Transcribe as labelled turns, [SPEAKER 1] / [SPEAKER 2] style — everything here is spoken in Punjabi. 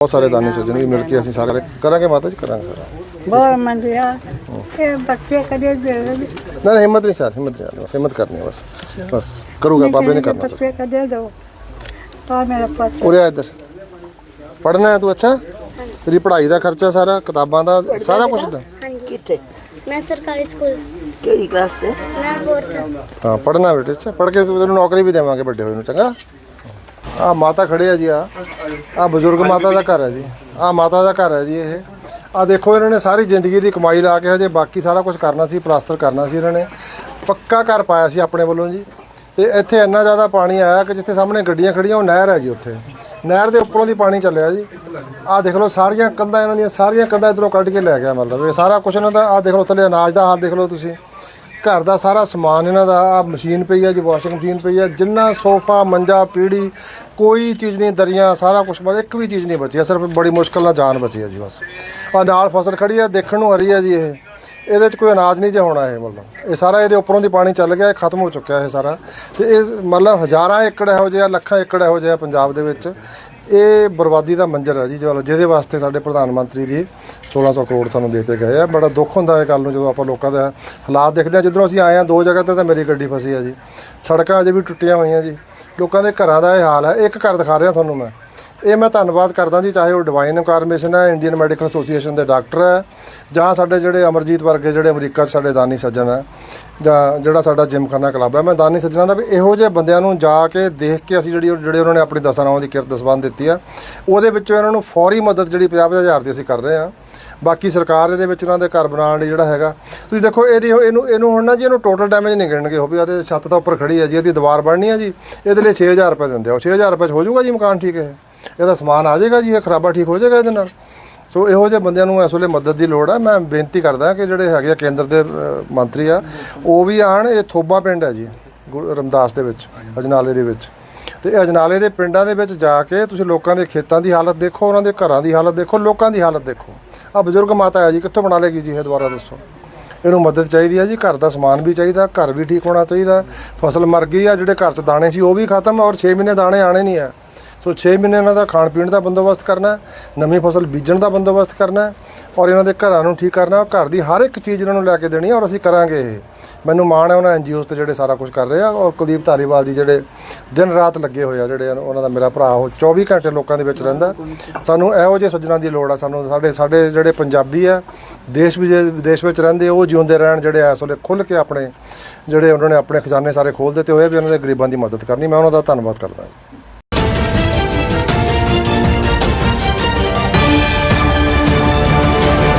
[SPEAKER 1] ਬਹੁਤ ਸਾਰੇ ਦਾਨੀ ਸੱਜਣ ਵੀ ਮਿਲ ਕੇ ਅਸੀਂ ਸਾਰੇ ਕਰਾਂਗੇ ਮਾਤਾ ਜੀ ਕਰਾਂਗੇ ਸਾਰਾ।
[SPEAKER 2] ਬਹੁਤ ਮੰਦਿਆ ਇਹ ਬੱਚੇ ਕਦੇ ਦੇ
[SPEAKER 1] ਨਾ ਨਾ ਹਿੰਮਤ ਨਹੀਂ ਸਰ ਹਿੰਮਤ ਨਹੀਂ ਬਸ ਹਿੰਮਤ ਕਰਨੀ ਹੈ ਬਸ। ਬਸ ਕਰੂਗਾ ਬਾਬੇ ਨੇ ਕਰਨਾ ਸਰ
[SPEAKER 2] ਬੱਚੇ ਕਦੇ ਦੋ। ਆ ਮੇਰਾ ਪੁੱਤ
[SPEAKER 1] ਉਰੇ ਆ ਇੱਧਰ। ਪੜਨਾ ਹੈ ਤੂੰ ਅੱਛਾ? ਤੇਰੀ ਪੜ੍ਹਾਈ ਦਾ ਖਰਚਾ ਸਾਰਾ ਕਿਤਾਬਾਂ ਦਾ ਸਾਰਾ ਕੁਝ ਦਾ?
[SPEAKER 3] ਹਾਂਜੀ।
[SPEAKER 4] ਕਿੱਥੇ?
[SPEAKER 3] ਮੈਂ ਸਰਕਾਰੀ ਸਕੂਲ।
[SPEAKER 4] ਕਿਹੜੀ ਕਲਾਸ ਤੇ
[SPEAKER 3] ਮੈਂ 4th
[SPEAKER 1] ਹਾਂ ਪੜਨਾ ਬੇਟੇ ਅੱਛਾ। ਪੜ ਕੇ ਤੈਨੂੰ ਨੌਕਰੀ ਵੀ ਦੇਵਾਂਗੇ ਵੱਡੇ ਹੋਏ ਨੂੰ ਚੰਗਾ? ਆ ਮਾਤਾ ਖੜੇ ਆ ਜੀ ਆ। ਆ ਬਜ਼ੁਰਗ ਮਾਤਾ ਦਾ ਘਰ ਹੈ ਜੀ। ਆ ਮਾਤਾ ਦਾ ਘਰ ਹੈ ਜੀ ਇਹ। ਆ ਦੇਖੋ ਇਹਨਾਂ ਨੇ ਸਾਰੀ ਜ਼ਿੰਦਗੀ ਦੀ ਕਮਾਈ ਲਾ ਕੇ ਹਜੇ ਬਾਕੀ ਸਾਰਾ ਕੁਝ ਕਰਨਾ ਸੀ, ਪਲਾਸਟਰ ਕਰਨਾ ਸੀ ਇਹਨਾਂ ਨੇ। ਪੱਕਾ ਘਰ ਪਾਇਆ ਸੀ ਆਪਣੇ ਵੱਲੋਂ ਜੀ। ਤੇ ਇੱਥੇ ਇੰਨਾ ਜ਼ਿਆਦਾ ਪਾਣੀ ਆਇਆ ਕਿ ਜਿੱਥੇ ਸਾਹਮਣੇ ਗੱਡੀਆਂ ਖੜੀਆਂ, ਉਹ ਨਹਿਰ ਹੈ ਜੀ ਉੱਥੇ। ਨਹਿਰ ਦੇ ਉੱਪਰੋਂ ਦੀ ਪਾਣੀ ਚੱਲਿਆ ਜੀ। ਆਹ ਦੇਖ ਲਓ ਸਾਰੀਆਂ ਕੰਧਾਂ ਇਹਨਾਂ ਦੀਆਂ, ਸਾਰੀਆਂ ਕੰਧਾਂ ਇਧਰੋਂ ਕੱਢ ਕੇ ਲੈ ਗਿਆ ਮਤਲਬ ਇਹ ਸਾਰਾ ਕੁਝ ਇਹਨਾਂ ਦਾ। ਆਹ ਦੇਖ ਲਓ ਥੱਲੇ ਅਨਾਜ ਦਾ ਹਾਲ ਦੇਖ ਲਓ ਤੁਸੀਂ। ਘਰ ਦਾ ਸਾਰਾ ਸਮਾਨ ਇਹਨਾਂ ਦਾ ਆ ਮਸ਼ੀਨ ਪਈ ਆ ਜੀ, ਵਾਸ਼ਿੰਗ ਮਸ਼ੀਨ ਪਈ ਆ, ਜਿੰਨਾ ਸੋਫਾ, ਮੰਜਾ, ਪੀੜੀ, ਕੋਈ ਚੀਜ਼ ਨਹੀਂ, ਦਰੀਆਂ, ਸਾਰਾ ਕੁਝ ਬਸ, ਇੱਕ ਵੀ ਚੀਜ਼ ਨਹੀਂ ਬਚੀ ਆ, ਸਿਰਫ ਬੜੀ ਮੁਸ਼ਕਲ ਨਾਲ ਜਾਨ ਬਚੀ ਆ ਜੀ ਬਸ। ਆ ਨਾਲ ਫਸਲ ਖੜੀ ਆ, ਦੇਖਣ ਨੂੰ ਹਰੀ ਆ ਜੀ ਇਹ। ਇਹਦੇ 'ਚ ਕੋਈ ਅਨਾਜ ਨਹੀਂ ਜੇ ਹੋਣਾ ਇਹ ਮਤਲਬ। ਇਹ ਸਾਰਾ ਇਹਦੇ ਉੱਪਰੋਂ ਦੀ ਪਾਣੀ ਚੱਲ ਗਿਆ, ਇਹ ਖਤਮ ਹੋ ਚੁੱਕਿਆ ਇਹ ਸਾਰਾ। ਤੇ ਇਹ ਮਤਲਬ ਹਜ਼ਾਰਾਂ ਏਕੜ ਇਹੋ ਜਿਹੇ, ਲੱਖਾਂ ਏਕੜ ਇਹੋ ਜਿਹੇ ਪੰਜਾਬ ਦੇ ਵਿੱਚ ਇਹ ਬਰਬਾਦੀ ਦਾ ਮੰਜ਼ਰ ਹੈ ਜੀ ਚਲੋ ਜਿਹਦੇ ਵਾਸਤੇ ਸਾਡੇ ਪ੍ਰਧਾਨ ਮੰਤਰੀ ਜੀ 1600 ਕਰੋੜ ਸਾਨੂੰ ਦੇ ਕੇ ਗਏ ਆ। ਬੜਾ ਦੁੱਖ ਹੁੰਦਾ ਹੈ ਗੱਲ ਨੂੰ ਜਦੋਂ ਆਪਾਂ ਲੋਕਾਂ ਦਾ ਹਾਲਾਤ ਦੇਖਦੇ ਆ ਜਿੱਧਰੋਂ ਅਸੀਂ ਆਏ ਆ ਦੋ ਜਗ੍ਹਾ ਤੇ ਤਾਂ ਮੇਰੀ ਗੱਡੀ ਫਸੀ ਆ ਜੀ। ਸੜਕਾਂ ਅਜੇ ਵੀ ਟੁੱਟੀਆਂ ਹੋਈਆਂ ਜੀ। ਲੋਕਾਂ ਦੇ ਘਰਾਂ ਦਾ ਇਹ ਹਾਲ ਹੈ। ਇੱਕ ਘਰ ਦਿਖਾ ਰਿਹਾ ਤੁਹਾਨੂੰ ਮੈਂ। ਇਹ ਮੈਂ ਧੰਨਵਾਦ ਕਰਦਾ ਜੀ, ਚਾਹੇ ਉਹ ਡਿਵਾਈਨ ਇਨਕਾਰਨੇਸ਼ਨ ਹੈ ਇੰਡੀਅਨ ਮੈਡੀਕਲ ਐਸੋਸੀਏਸ਼ਨ ਦੇ ਡਾਕਟਰ ਹੈ, ਜਾਂ ਸਾਡੇ ਜਿਹੜੇ ਅਮਰਜੀਤ ਵਰਗੇ ਜਿਹੜੇ ਅਮਰੀਕਾ 'ਚ ਸਾਡੇ ਦਾਨੀ ਸੱਜਣ ਹੈ, ਜਾਂ ਜਿਹੜਾ ਸਾਡਾ ਜਿਮਖਾਨਾ ਕਲੱਬ ਹੈ। ਮੈਂ ਦਾਨੀ ਸੱਜਣਾਂ ਦਾ ਵੀ ਇਹੋ ਜਿਹੇ ਬੰਦਿਆਂ ਨੂੰ ਜਾ ਕੇ ਦੇਖ ਕੇ ਅਸੀਂ ਜਿਹੜੀ ਉਹ- ਜਿਹੜੇ ਉਹਨਾਂ ਨੇ ਆਪਣੀ ਦਸਾਂ ਦੀ ਕਿਰਤ ਦਸਵੰਦ ਦਿੱਤੀ ਆ ਉਹਦੇ ਵਿੱਚੋਂ ਇਹਨਾਂ ਨੂੰ ਫੌਰੀ ਮਦਦ ਜਿਹੜੀ 50-50000 ਦੀ ਅਸੀਂ ਕਰ ਰਹੇ ਹਾਂ। ਬਾਕੀ ਸਰਕਾਰ ਇਹਦੇ ਵਿੱਚ ਇਹਨਾਂ ਦੇ ਘਰ ਬਣਾਉਣ ਲਈ ਜਿਹੜਾ ਹੈਗਾ, ਤੁਸੀਂ ਦੇਖੋ ਇਹਦੀ ਇਹਨੂੰ ਇਹਨੂੰ ਹੁਣ ਨਾ ਜੀ, ਇਹਨੂੰ ਟੋਟਲ ਡੈਮੇਜ ਨਹੀਂ ਗਿਣਨਗੇ, ਉਹ ਵੀ ਇਹਦੇ ਛੱਤ ਤੋਂ ਉੱਪਰ ਖੜੀ ਹੈ ਜੀ, ਇਹਦੀ ਦੀਵਾਰ ਬਣਨੀ ਹੈ ਜੀ, ਇਹਦੇ ਲਈ 6000 ਰੁਪਏ ਦਿੰਦੇ ਆ। ਉਹ 6000 ਰੁਪਏ 'ਚ ਹੋ ਜਾਊਗਾ ਜੀ ਮਕਾਨ ਠੀਕ ਹੈ ਇਹਦਾ ਸਮਾਨ ਆ ਜਾਏਗਾ ਜੀ, ਇਹ ਖਰਾਬਾ ਠੀਕ ਹੋ ਜਾਏਗਾ ਇਹਦੇ ਨਾਲ। ਸੋ ਇਹੋ ਜਿਹੇ ਬੰਦਿਆਂ ਨੂੰ ਇਸ ਵੇਲੇ ਮਦਦ ਦੀ ਲੋੜ ਹੈ ਮੈਂ ਬੇਨਤੀ ਕਰਦਾ ਕਿ ਜਿਹੜੇ ਹੈਗੇ ਆ ਕੇਂਦਰ ਦੇ ਮੰਤਰੀ ਆ, ਉਹ ਵੀ ਆਣ। ਇਹ ਥੋਬਾ ਪਿੰਡ ਹੈ ਜੀ, ਗੁਰੂ ਰਮਦਾਸ ਦੇ ਵਿੱਚ, ਅਜਨਾਲੇ ਦੇ ਵਿੱਚ। ਤੇ ਅਜਨਾਲੇ ਦੇ ਪਿੰਡਾਂ ਦੇ ਵਿੱਚ ਜਾ ਕੇ ਤੁਸੀਂ ਲੋਕਾਂ ਦੇ ਖੇਤਾਂ ਦੀ ਹਾਲਤ ਦੇਖੋ, ਉਹਨਾਂ ਦੇ ਘਰਾਂ ਦੀ ਹਾਲਤ ਦੇਖੋ, ਲੋਕਾਂ ਦੀ ਹਾਲਤ ਦੇਖੋ। ਆ ਬਜ਼ੁਰਗ ਮਾਤਾ ਆ ਜੀ, ਕਿੱਥੋਂ ਬਣਾ ਲੇਗੀ ਜੀ ਇਹ ਦੁਬਾਰਾ ਦੱਸੋ? ਇਹਨੂੰ ਮਦਦ ਚਾਹੀਦੀ ਹੈ ਜੀ, ਘਰ ਦਾ ਸਮਾਨ ਵੀ ਚਾਹੀਦਾ, ਘਰ ਵੀ ਠੀਕ ਹੋਣਾ ਚਾਹੀਦਾ। ਫਸਲ ਮਰ ਗਈ ਆ, ਜਿਹੜੇ ਘਰ 'ਚ ਦਾਣੇ ਸੀ ਉਹ ਵੀ ਖਤਮ ਔਰ 6 ਮਹੀਨੇ ਦਾਣੇ ਆਣੇ ਨਹੀਂ ਆ। ਸੋ 6 ਮਹੀਨੇ ਇਹਨਾਂ ਦਾ ਖਾਣ ਪੀਣ ਦਾ ਬੰਦੋਬਸਤ ਕਰਨਾ, ਨਵੀਂ ਫਸਲ ਬੀਜਣ ਦਾ ਬੰਦੋਬਸਤ ਕਰਨਾ ਔਰ ਇਹਨਾਂ ਦੇ ਘਰਾਂ ਨੂੰ ਠੀਕ ਕਰਨਾ, ਘਰ ਦੀ ਹਰ ਇੱਕ ਚੀਜ਼ ਇਹਨਾਂ ਨੂੰ ਲੈ ਕੇ ਦੇਣੀ ਔਰ ਅਸੀਂ ਕਰਾਂਗੇ ਇਹ। ਮੈਨੂੰ ਮਾਣ ਹੈ ਉਹਨਾਂ ਐਨਜੀਓਸ ਤੇ ਜਿਹੜੇ ਸਾਰਾ ਕੁਝ ਕਰ ਰਹੇ ਆ ਔਰ ਕੁਲਦੀਪ ਧਾਲੀਵਾਲ ਜੀ ਜਿਹੜੇ ਦਿਨ ਰਾਤ ਲੱਗੇ ਹੋਏ ਆ ਜਿਹੜੇ ਉਹਨਾਂ ਦਾ ਮੇਰਾ ਭਰਾ, ਉਹ 24 ਘੰਟੇ ਲੋਕਾਂ ਦੇ ਵਿੱਚ ਰਹਿੰਦਾ। ਸਾਨੂੰ ਇਹੋ ਜਿਹੇ ਸੱਜਣਾ ਦੀ ਲੋੜ ਆ, ਸਾਨੂੰ ਸਾਡੇ ਸਾਡੇ ਜਿਹੜੇ ਪੰਜਾਬੀ ਆ, ਦੇਸ਼ ਵਿਜੇ ਵਿਦੇਸ਼ ਵਿੱਚ ਰਹਿੰਦੇ, ਉਹ ਜਿਉਂਦੇ ਰਹਿਣ ਜਿਹੜੇ ਇਸ ਵੇਲੇ ਖੁੱਲ੍ਹ ਕੇ ਆਪਣੇ, ਜਿਹੜੇ ਉਹਨਾਂ ਨੇ ਆਪਣੇ ਖਜ਼ਾਨੇ ਸਾਰੇ ਖੋਲ੍ਹ ਦਿੱਤੇ ਹੋਏ ਵੀ ਉਹਨਾਂ ਦੇ ਗਰੀਬਾਂ ਦੀ ਮਦਦ ਕਰਨੀ, ਮੈਂ ਉਹਨਾਂ ਦਾ ਧੰਨਵਾਦ ਕਰਦਾ।